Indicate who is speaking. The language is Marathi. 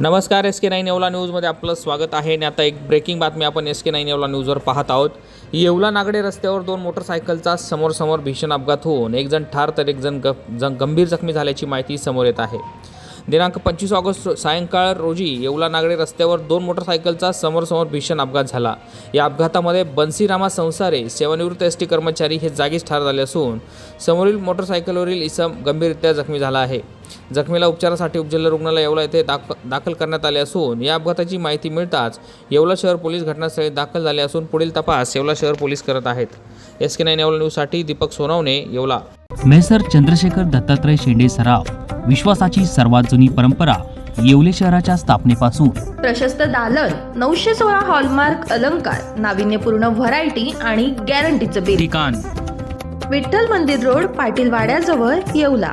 Speaker 1: नमस्कार एस के नाईन येवला न्यूजमध्ये आपलं स्वागत आहे. आणि आता एक ब्रेकिंग बातमी आपण एस के नाईन येवला न्यूजवर पाहत आहोत. येवला नागडे रस्त्यावर दोन मोटरसायकलचा समोर भीषण अपघात होऊन एक जण ठार तर एक जण ग जण गंभीर जखमी झाल्याची माहिती समोर येत आहे. दिनांक पंचवीस ऑगस्ट सायंकाळ रोजी येवला नागडे रस्त्यावर दोन मोटरसायकलचा समोर भीषण अपघात झाला. या अपघातामध्ये बन्सीरामा संसारे सेवानिवृत्त एस टी कर्मचारी हे जागीच ठार झाले असून समोरील मोटरसायकलवरील इसम गंभीररित्या जखमी झाला आहे. जखमीला उपचारासाठी उपजिल्हा रुग्णालय येवला येथे दाख दाखल करण्यात आले असून या अपघाताची माहिती मिळताच येवला शहर पोलीस घटनास्थळी दाखल झाले असून पुढील तपास येवला शहर पोलीस करत आहेत. एस के नाईन येवला न्यूजसाठी दीपक सोनवणे येवला.
Speaker 2: मेसर चंद्रशेखर दत्तात्रय शेंडे सराव विश्वासाची सर्वात जुनी परंपरा येवले शहराच्या स्थापनेपासून.
Speaker 3: प्रशस्त दालन नऊशे सोळा हॉलमार्क अलंकार नाविन्यपूर्ण व्हरायटी आणि गॅरंटीचं बिल
Speaker 2: ठिकाण.
Speaker 3: विठ्ठल मंदिर रोड पाटील वाड्याजवळ येवला.